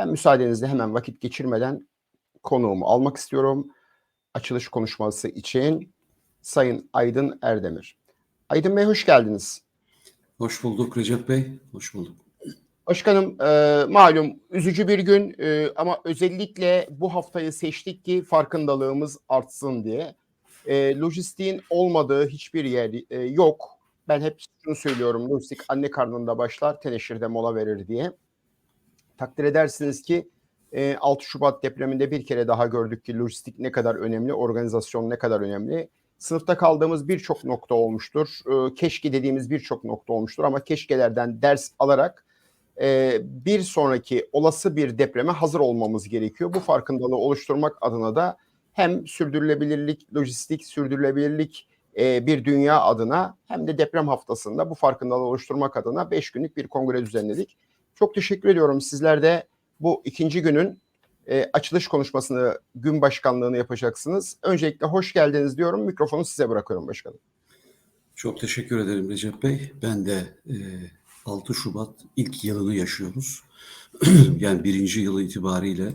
Ben müsaadenizle hemen vakit geçirmeden konuğumu almak istiyorum. Açılış konuşması için Sayın Aydın Erdemir. Aydın Bey hoş geldiniz. Hoş bulduk Recep Bey. Hoş bulduk. Başkanım e, malum üzücü bir gün e, ama özellikle bu haftayı seçtik ki farkındalığımız artsın diye. E, lojistiğin olmadığı hiçbir yer e, yok. Ben hep şunu söylüyorum. Lojistik anne karnında başlar, teneşirde mola verir diye. Takdir edersiniz ki e, 6 Şubat depreminde bir kere daha gördük ki lojistik ne kadar önemli, organizasyon ne kadar önemli. Sınıfta kaldığımız birçok nokta olmuştur. E, keşke dediğimiz birçok nokta olmuştur ama keşkelerden ders alarak e, bir sonraki olası bir depreme hazır olmamız gerekiyor. Bu farkındalığı oluşturmak adına da hem sürdürülebilirlik, lojistik, sürdürülebilirlik e, bir dünya adına hem de deprem haftasında bu farkındalığı oluşturmak adına 5 günlük bir kongre düzenledik. Çok teşekkür ediyorum. Sizler de bu ikinci günün e, açılış konuşmasını, gün başkanlığını yapacaksınız. Öncelikle hoş geldiniz diyorum. Mikrofonu size bırakıyorum başkanım. Çok teşekkür ederim Recep Bey. Ben de e, 6 Şubat ilk yılını yaşıyoruz. yani birinci yılı itibariyle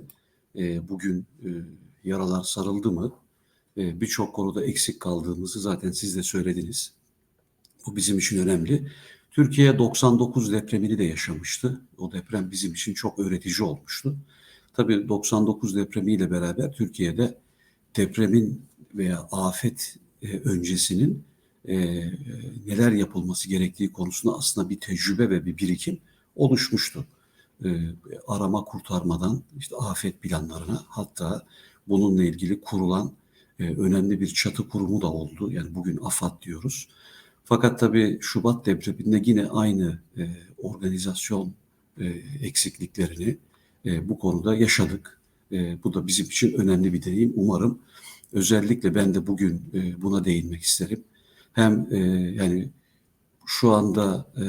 e, bugün e, yaralar sarıldı mı? E, Birçok konuda eksik kaldığımızı zaten siz de söylediniz. Bu bizim için önemli. Türkiye 99 depremini de yaşamıştı. O deprem bizim için çok öğretici olmuştu. Tabii 99 depremiyle beraber Türkiye'de depremin veya afet e, öncesinin e, neler yapılması gerektiği konusunda aslında bir tecrübe ve bir birikim oluşmuştu. E, arama kurtarmadan işte afet planlarına hatta bununla ilgili kurulan e, önemli bir çatı kurumu da oldu. Yani bugün AFAD diyoruz. Fakat tabii Şubat depreminde yine aynı e, organizasyon e, eksikliklerini e, bu konuda yaşadık. E, bu da bizim için önemli bir deneyim. Umarım özellikle ben de bugün e, buna değinmek isterim. Hem e, yani şu anda e,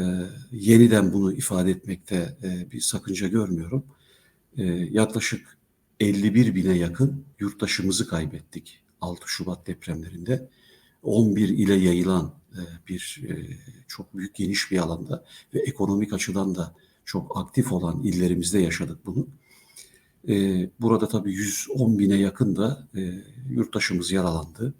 yeniden bunu ifade etmekte e, bir sakınca görmüyorum. E, yaklaşık 51 bine yakın yurttaşımızı kaybettik 6 Şubat depremlerinde. 11 ile yayılan bir e, çok büyük geniş bir alanda ve ekonomik açıdan da çok aktif olan illerimizde yaşadık bunu. E, burada tabii 110 bine yakın da yurttaşımız yaralandı.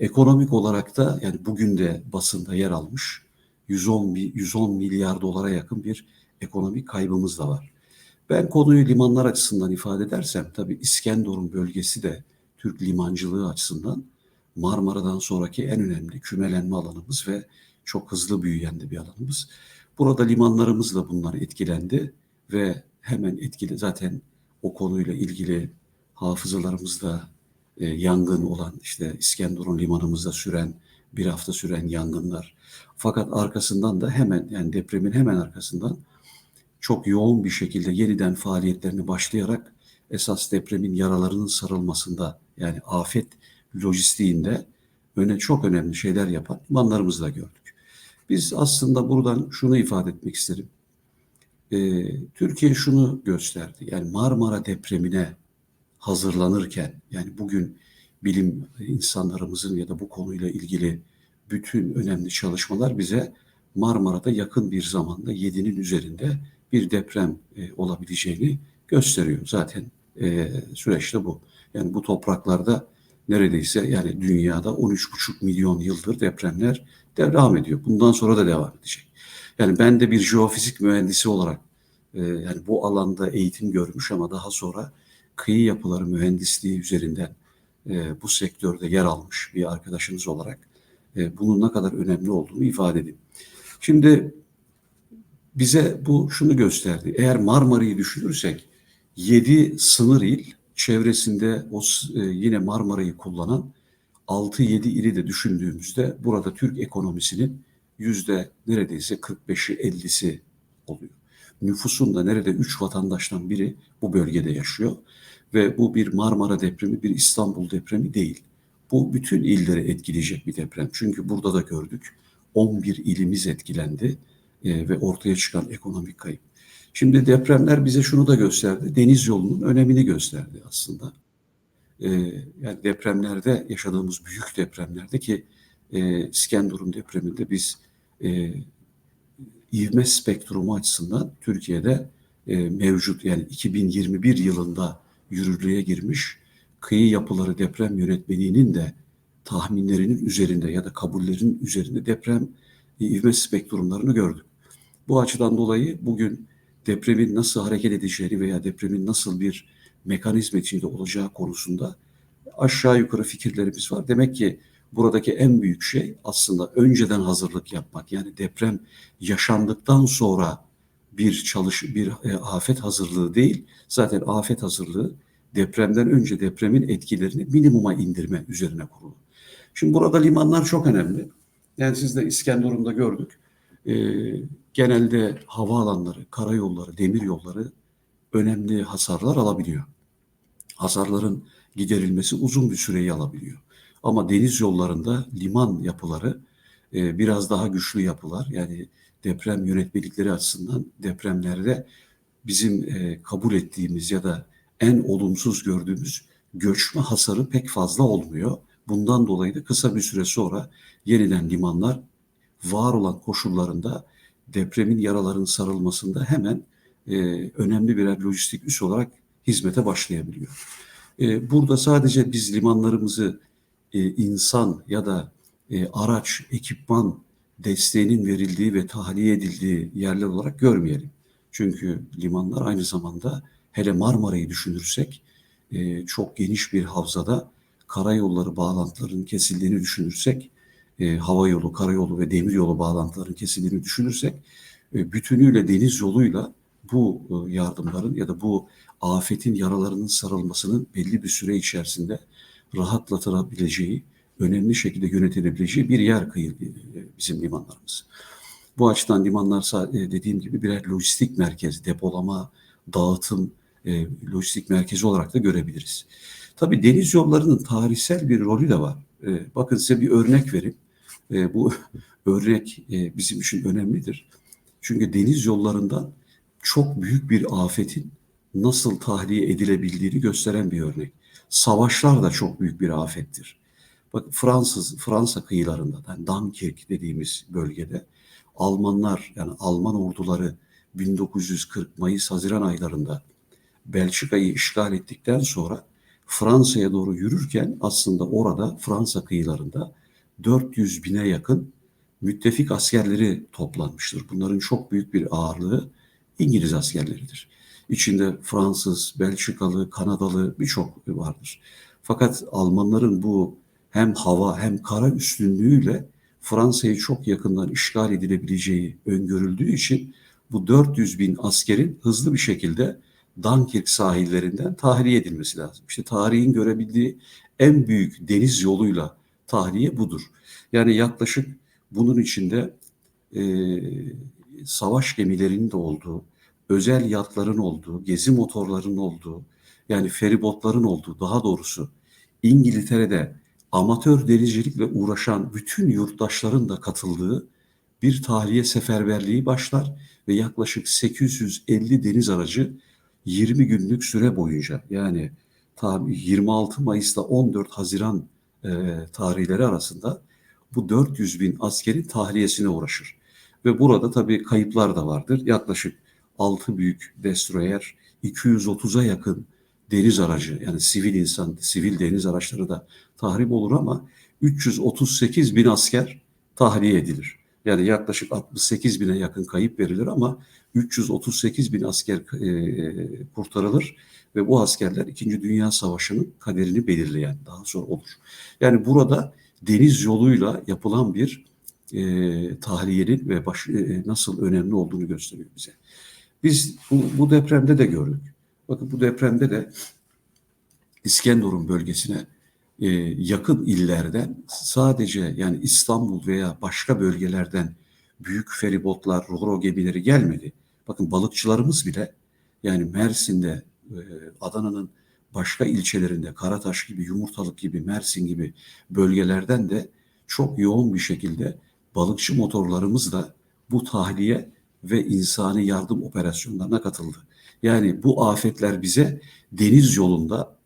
Ekonomik olarak da yani bugün de basında yer almış 110, 110 milyar dolara yakın bir ekonomik kaybımız da var. Ben konuyu limanlar açısından ifade edersem tabii İskenderun bölgesi de Türk limancılığı açısından Marmara'dan sonraki en önemli kümelenme alanımız ve çok hızlı büyüyen de bir alanımız. Burada limanlarımız da bunlar etkilendi ve hemen etkili zaten o konuyla ilgili hafızalarımızda e, yangın olan işte İskenderun limanımızda süren bir hafta süren yangınlar. Fakat arkasından da hemen yani depremin hemen arkasından çok yoğun bir şekilde yeniden faaliyetlerini başlayarak esas depremin yaralarının sarılmasında yani afet lojistiğinde öne çok önemli şeyler yapan limanlarımızı da gördük. Biz aslında buradan şunu ifade etmek isterim. Ee, Türkiye şunu gösterdi. Yani Marmara depremine hazırlanırken yani bugün bilim insanlarımızın ya da bu konuyla ilgili bütün önemli çalışmalar bize Marmara'da yakın bir zamanda 7'nin üzerinde bir deprem e, olabileceğini gösteriyor. Zaten e, süreçte bu. Yani bu topraklarda neredeyse yani dünyada 13,5 milyon yıldır depremler devam ediyor. Bundan sonra da devam edecek. Yani ben de bir jeofizik mühendisi olarak e, yani bu alanda eğitim görmüş ama daha sonra kıyı yapıları mühendisliği üzerinden e, bu sektörde yer almış bir arkadaşınız olarak e, bunun ne kadar önemli olduğunu ifade edeyim. Şimdi bize bu şunu gösterdi. Eğer Marmara'yı düşünürsek 7 sınır il çevresinde o e, yine Marmara'yı kullanan 6-7 ili de düşündüğümüzde burada Türk ekonomisinin yüzde neredeyse 45'i 50'si oluyor. Nüfusun da nerede 3 vatandaştan biri bu bölgede yaşıyor. Ve bu bir Marmara depremi, bir İstanbul depremi değil. Bu bütün illeri etkileyecek bir deprem. Çünkü burada da gördük 11 ilimiz etkilendi e, ve ortaya çıkan ekonomik kayıp. Şimdi depremler bize şunu da gösterdi. Deniz yolunun önemini gösterdi aslında. Ee, yani depremlerde yaşadığımız büyük depremlerde ki e, İskenderun depreminde biz e, ivme spektrumu açısından Türkiye'de e, mevcut yani 2021 yılında yürürlüğe girmiş kıyı yapıları deprem yönetmeliğinin de tahminlerinin üzerinde ya da kabullerin üzerinde deprem ivme spektrumlarını gördük. Bu açıdan dolayı bugün depremin nasıl hareket edeceğini veya depremin nasıl bir mekanizma içinde olacağı konusunda aşağı yukarı fikirlerimiz var. Demek ki buradaki en büyük şey aslında önceden hazırlık yapmak. Yani deprem yaşandıktan sonra bir çalış bir e, afet hazırlığı değil. Zaten afet hazırlığı depremden önce depremin etkilerini minimuma indirme üzerine kurulu. Şimdi burada limanlar çok önemli. Yani siz de İskenderun'da gördük. Ee, genelde havaalanları, karayolları, demir yolları önemli hasarlar alabiliyor. Hasarların giderilmesi uzun bir süreyi alabiliyor. Ama deniz yollarında liman yapıları e, biraz daha güçlü yapılar. Yani deprem yönetmelikleri açısından depremlerde bizim e, kabul ettiğimiz ya da en olumsuz gördüğümüz göçme hasarı pek fazla olmuyor. Bundan dolayı da kısa bir süre sonra yeniden limanlar var olan koşullarında depremin yaraların sarılmasında hemen e, önemli birer lojistik üs olarak hizmete başlayabiliyor. E, burada sadece biz limanlarımızı e, insan ya da e, araç, ekipman desteğinin verildiği ve tahliye edildiği yerler olarak görmeyelim. Çünkü limanlar aynı zamanda hele Marmara'yı düşünürsek e, çok geniş bir havzada karayolları bağlantılarının kesildiğini düşünürsek, e, hava yolu, karayolu ve demir yolu bağlantılarının kesildiğini düşünürsek, e, bütünüyle deniz yoluyla bu e, yardımların ya da bu afetin yaralarının sarılmasının belli bir süre içerisinde rahatlatılabileceği, önemli şekilde yönetilebileceği bir yer kıyı e, bizim limanlarımız. Bu açıdan limanlar e, dediğim gibi birer lojistik merkez, depolama, dağıtım, e, lojistik merkezi olarak da görebiliriz. Tabii deniz yollarının tarihsel bir rolü de var. E, bakın size bir örnek vereyim. E, bu örnek e, bizim için önemlidir. Çünkü deniz yollarından çok büyük bir afetin nasıl tahliye edilebildiğini gösteren bir örnek. Savaşlar da çok büyük bir afettir. Bak Fransız Fransa kıyılarında yani Dunkirk dediğimiz bölgede Almanlar yani Alman orduları 1940 Mayıs Haziran aylarında Belçika'yı işgal ettikten sonra Fransa'ya doğru yürürken aslında orada Fransa kıyılarında 400 bine yakın müttefik askerleri toplanmıştır. Bunların çok büyük bir ağırlığı İngiliz askerleridir. İçinde Fransız, Belçikalı, Kanadalı birçok vardır. Fakat Almanların bu hem hava hem kara üstünlüğüyle Fransa'yı çok yakından işgal edilebileceği öngörüldüğü için bu 400 bin askerin hızlı bir şekilde Dunkirk sahillerinden tahliye edilmesi lazım. İşte tarihin görebildiği en büyük deniz yoluyla tahliye budur. Yani yaklaşık bunun içinde e, savaş gemilerinin de olduğu, özel yatların olduğu, gezi motorlarının olduğu, yani feribotların olduğu daha doğrusu İngiltere'de amatör denizcilikle uğraşan bütün yurttaşların da katıldığı bir tahliye seferberliği başlar ve yaklaşık 850 deniz aracı 20 günlük süre boyunca yani 26 Mayıs'ta 14 Haziran e, tarihleri arasında bu 400 bin askerin tahliyesine uğraşır. Ve burada tabii kayıplar da vardır. Yaklaşık 6 büyük destroyer, 230'a yakın deniz aracı yani sivil insan, sivil deniz araçları da tahrip olur ama 338 bin asker tahliye edilir. Yani yaklaşık 68 bine yakın kayıp verilir ama 338 bin asker e, kurtarılır ve bu askerler 2. Dünya Savaşı'nın kaderini belirleyen daha sonra olur. Yani burada deniz yoluyla yapılan bir e, tahliyenin ve baş, e, nasıl önemli olduğunu gösteriyor bize. Biz bu, bu depremde de gördük. Bakın bu depremde de İskenderun bölgesine e, yakın illerden sadece yani İstanbul veya başka bölgelerden büyük feribotlar, roro gemileri gelmedi. Bakın balıkçılarımız bile yani Mersin'de, Adana'nın başka ilçelerinde Karataş gibi, Yumurtalık gibi, Mersin gibi bölgelerden de çok yoğun bir şekilde balıkçı motorlarımız da bu tahliye ve insani yardım operasyonlarına katıldı. Yani bu afetler bize deniz yolunda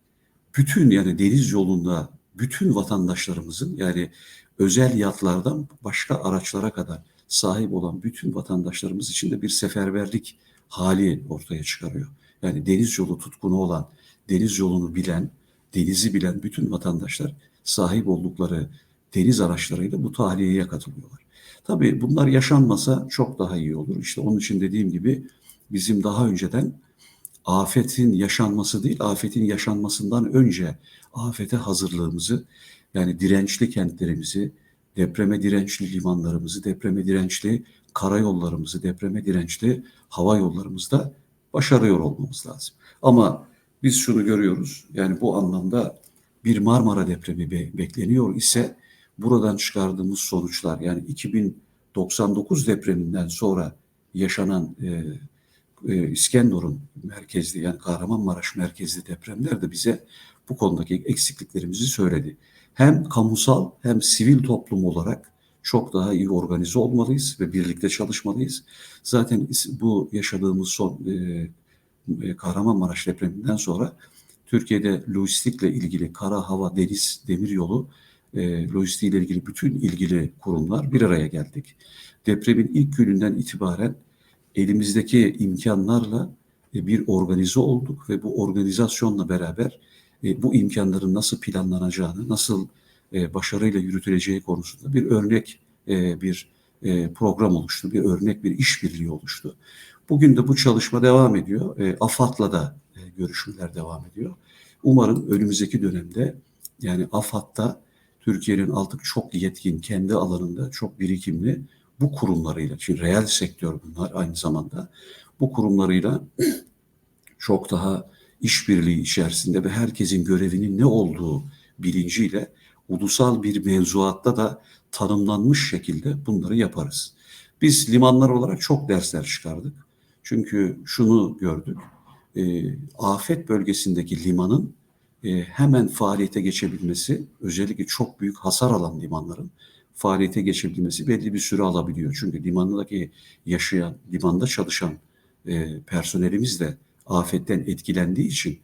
bütün yani deniz yolunda bütün vatandaşlarımızın yani özel yatlardan başka araçlara kadar sahip olan bütün vatandaşlarımız için de bir seferberlik hali ortaya çıkarıyor. Yani deniz yolu tutkunu olan, deniz yolunu bilen, denizi bilen bütün vatandaşlar sahip oldukları deniz araçlarıyla bu tahliyeye katılıyorlar. Tabii bunlar yaşanmasa çok daha iyi olur. İşte onun için dediğim gibi bizim daha önceden afetin yaşanması değil, afetin yaşanmasından önce afete hazırlığımızı yani dirençli kentlerimizi, depreme dirençli limanlarımızı, depreme dirençli karayollarımızı, depreme dirençli hava yollarımızda başarıyor olmamız lazım. Ama biz şunu görüyoruz. Yani bu anlamda bir Marmara depremi be- bekleniyor ise buradan çıkardığımız sonuçlar yani 2099 depreminden sonra yaşanan e, e, İskenderun merkezli yani Kahramanmaraş merkezli depremler de bize bu konudaki eksikliklerimizi söyledi. Hem kamusal hem sivil toplum olarak çok daha iyi organize olmalıyız ve birlikte çalışmalıyız. Zaten bu yaşadığımız son e, e, Kahramanmaraş depreminden sonra Türkiye'de lojistikle ilgili kara, hava, deniz, demir yolu e, lojistiğiyle ilgili bütün ilgili kurumlar bir araya geldik. Depremin ilk gününden itibaren elimizdeki imkanlarla e, bir organize olduk ve bu organizasyonla beraber e, bu imkanların nasıl planlanacağını, nasıl e, başarıyla yürütüleceği konusunda bir örnek e, bir e, program oluştu, bir örnek bir işbirliği oluştu. Bugün de bu çalışma devam ediyor. E, AFAD'la da görüşmeler devam ediyor. Umarım önümüzdeki dönemde yani AFAD'da Türkiye'nin artık çok yetkin, kendi alanında çok birikimli bu kurumlarıyla, çünkü reel sektör bunlar aynı zamanda, bu kurumlarıyla çok daha işbirliği içerisinde ve herkesin görevinin ne olduğu bilinciyle ulusal bir mevzuatta da tanımlanmış şekilde bunları yaparız. Biz limanlar olarak çok dersler çıkardık. Çünkü şunu gördük, e, afet bölgesindeki limanın e, hemen faaliyete geçebilmesi, özellikle çok büyük hasar alan limanların faaliyete geçebilmesi belli bir süre alabiliyor. Çünkü limandaki yaşayan, limanda çalışan e, personelimiz de afetten etkilendiği için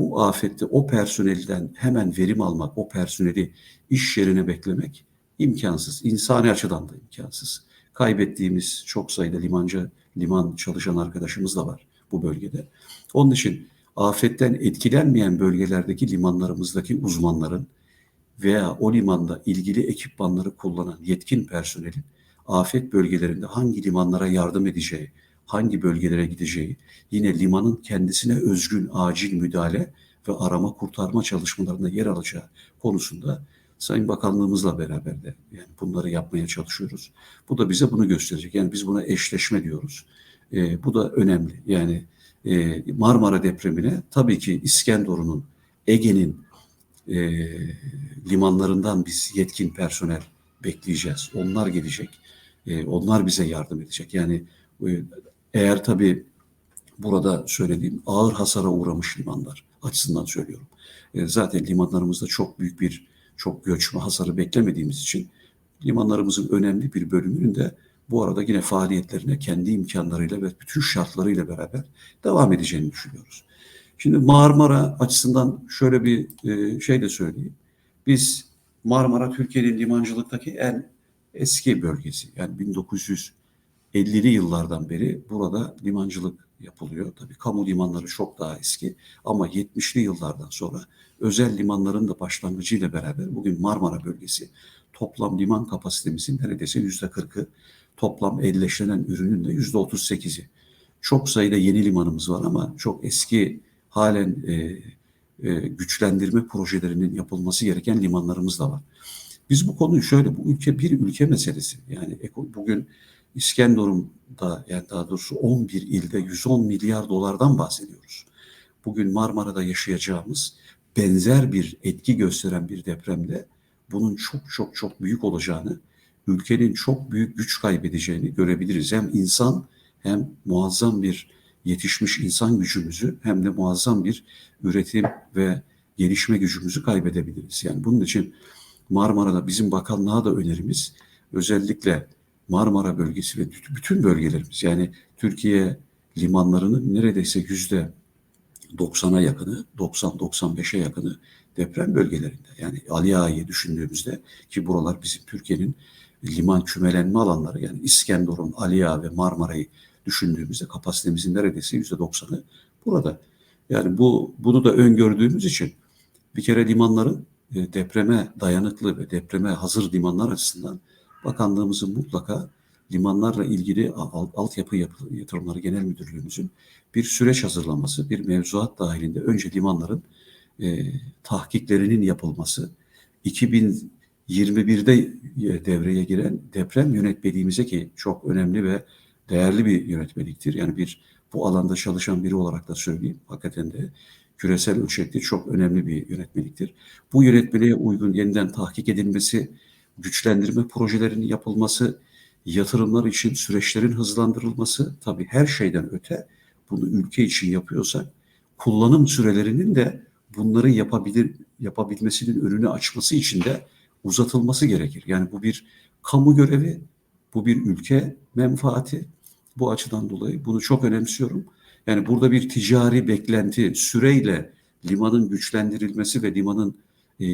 bu afette o personelden hemen verim almak, o personeli iş yerine beklemek imkansız. İnsani açıdan da imkansız. Kaybettiğimiz çok sayıda limancı, liman çalışan arkadaşımız da var bu bölgede. Onun için afetten etkilenmeyen bölgelerdeki limanlarımızdaki uzmanların veya o limanda ilgili ekipmanları kullanan yetkin personelin afet bölgelerinde hangi limanlara yardım edeceği, hangi bölgelere gideceği, yine limanın kendisine özgün acil müdahale ve arama kurtarma çalışmalarında yer alacağı konusunda Sayın Bakanlığımızla beraber de yani bunları yapmaya çalışıyoruz. Bu da bize bunu gösterecek. Yani biz buna eşleşme diyoruz. E, bu da önemli. Yani e, Marmara depremine tabii ki İskenderun'un, Ege'nin e, limanlarından biz yetkin personel bekleyeceğiz. Onlar gelecek. E, onlar bize yardım edecek. Yani e, eğer tabii burada söylediğim ağır hasara uğramış limanlar açısından söylüyorum. E, zaten limanlarımızda çok büyük bir çok göçme hasarı beklemediğimiz için limanlarımızın önemli bir bölümünün de bu arada yine faaliyetlerine kendi imkanlarıyla ve bütün şartlarıyla beraber devam edeceğini düşünüyoruz. Şimdi Marmara açısından şöyle bir e, şey de söyleyeyim. Biz Marmara Türkiye'nin limancılıktaki en eski bölgesi. Yani 1950'li yıllardan beri burada limancılık yapılıyor. Tabii kamu limanları çok daha eski ama 70'li yıllardan sonra özel limanların da başlangıcıyla beraber bugün Marmara bölgesi toplam liman kapasitemizin neredeyse yüzde kırkı, toplam elleşlenen ürünün de yüzde otuz sekizi. Çok sayıda yeni limanımız var ama çok eski halen e, e, güçlendirme projelerinin yapılması gereken limanlarımız da var. Biz bu konuyu şöyle, bu ülke bir ülke meselesi. Yani bugün İskenderun'da yani daha doğrusu 11 ilde 110 milyar dolardan bahsediyoruz. Bugün Marmara'da yaşayacağımız benzer bir etki gösteren bir depremde bunun çok çok çok büyük olacağını, ülkenin çok büyük güç kaybedeceğini görebiliriz. Hem insan hem muazzam bir yetişmiş insan gücümüzü hem de muazzam bir üretim ve gelişme gücümüzü kaybedebiliriz. Yani bunun için Marmara'da bizim bakanlığa da önerimiz özellikle Marmara bölgesi ve bütün bölgelerimiz yani Türkiye limanlarının neredeyse yüzde 90'a yakını, 90-95'e yakını deprem bölgelerinde. Yani Ali Ağa'yı düşündüğümüzde ki buralar bizim Türkiye'nin liman kümelenme alanları yani İskenderun, Ali Ağa ve Marmara'yı düşündüğümüzde kapasitemizin neredeyse yüzde doksanı burada. Yani bu bunu da öngördüğümüz için bir kere limanların e, depreme dayanıklı ve depreme hazır limanlar açısından bakanlığımızın mutlaka limanlarla ilgili al- altyapı yapı- yatırımları genel müdürlüğümüzün bir süreç hazırlaması, bir mevzuat dahilinde önce limanların e, tahkiklerinin yapılması, 2021'de e, devreye giren deprem yönetmeliğimize ki çok önemli ve değerli bir yönetmeliktir. Yani bir bu alanda çalışan biri olarak da söyleyeyim. Hakikaten de küresel ölçekte çok önemli bir yönetmeliktir. Bu yönetmeliğe uygun yeniden tahkik edilmesi, güçlendirme projelerinin yapılması, yatırımlar için süreçlerin hızlandırılması tabii her şeyden öte bunu ülke için yapıyorsak kullanım sürelerinin de bunları yapabilir yapabilmesinin önünü açması için de uzatılması gerekir. Yani bu bir kamu görevi, bu bir ülke menfaati. Bu açıdan dolayı bunu çok önemsiyorum. Yani burada bir ticari beklenti süreyle limanın güçlendirilmesi ve limanın e,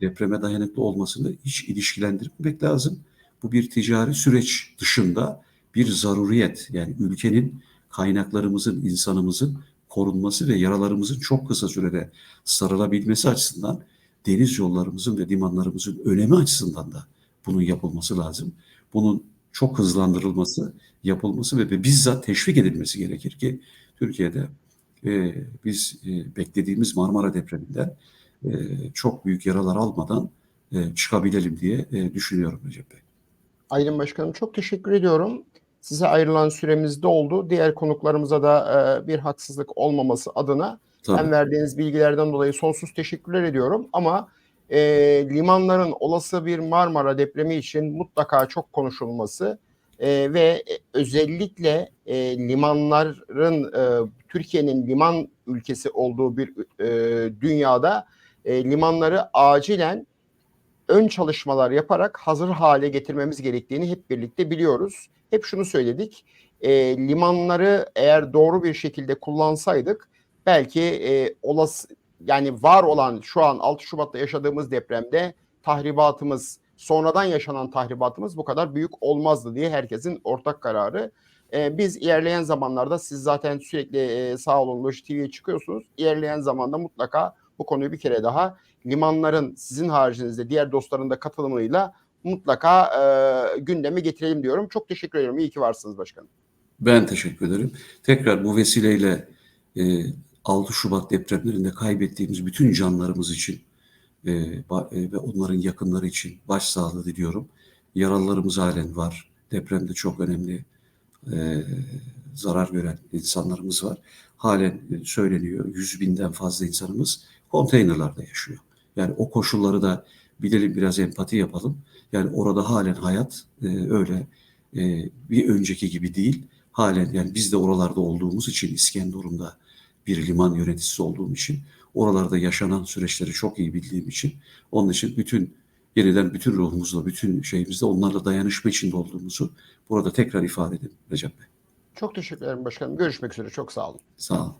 depreme dayanıklı olmasını hiç ilişkilendirmemek lazım. Bu bir ticari süreç dışında bir zaruriyet. Yani ülkenin kaynaklarımızın, insanımızın korunması ve yaralarımızın çok kısa sürede sarılabilmesi açısından deniz yollarımızın ve limanlarımızın önemi açısından da bunun yapılması lazım. Bunun çok hızlandırılması, yapılması ve bizzat teşvik edilmesi gerekir ki Türkiye'de e, biz e, beklediğimiz Marmara depreminden e, çok büyük yaralar almadan e, çıkabilelim diye e, düşünüyorum Recep Bey. Aydın Başkanım çok teşekkür ediyorum. Size ayrılan süremiz de oldu. Diğer konuklarımıza da e, bir haksızlık olmaması adına Tabii. hem verdiğiniz bilgilerden dolayı sonsuz teşekkürler ediyorum. Ama e, limanların olası bir Marmara depremi için mutlaka çok konuşulması e, ve özellikle e, limanların e, Türkiye'nin liman ülkesi olduğu bir e, dünyada e, limanları acilen ön çalışmalar yaparak hazır hale getirmemiz gerektiğini hep birlikte biliyoruz. Hep şunu söyledik. E, limanları eğer doğru bir şekilde kullansaydık belki e, olası yani var olan şu an 6 Şubat'ta yaşadığımız depremde tahribatımız sonradan yaşanan tahribatımız bu kadar büyük olmazdı diye herkesin ortak kararı. E, biz ilerleyen zamanlarda siz zaten sürekli e, sağ olun Loji TV'ye çıkıyorsunuz. İlerleyen zamanda mutlaka bu konuyu bir kere daha limanların sizin haricinizde diğer dostların da katılımıyla mutlaka e, gündeme getirelim diyorum. Çok teşekkür ediyorum. İyi ki varsınız başkanım. Ben teşekkür ederim. Tekrar bu vesileyle e, 6 Şubat depremlerinde kaybettiğimiz bütün canlarımız için e, e, ve onların yakınları için başsağlığı diliyorum. Yaralılarımız halen var. Depremde çok önemli e, zarar gören insanlarımız var. Halen e, söyleniyor 100 binden fazla insanımız konteynerlarda yaşıyor. Yani o koşulları da bilelim biraz empati yapalım. Yani orada halen hayat e, öyle e, bir önceki gibi değil. Halen yani biz de oralarda olduğumuz için İskenderun'da bir liman yöneticisi olduğum için oralarda yaşanan süreçleri çok iyi bildiğim için onun için bütün yeniden bütün ruhumuzla, bütün şeyimizle onlarla dayanışma içinde olduğumuzu burada tekrar ifade edeyim Recep Bey. Çok teşekkür ederim başkanım. Görüşmek üzere. Çok sağ olun. Sağ olun.